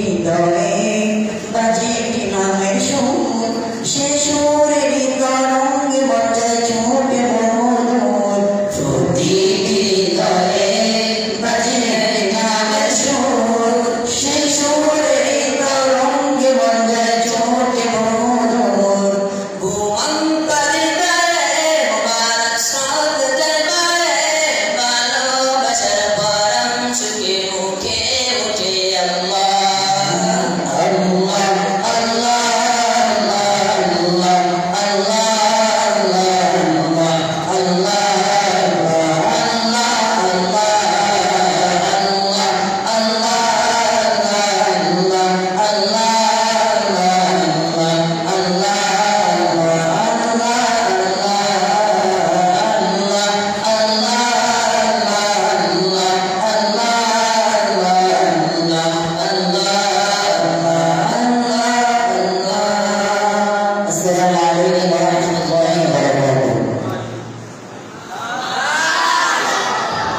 হৃদয়ে বাজে নামের সুর সে সুরের Amen.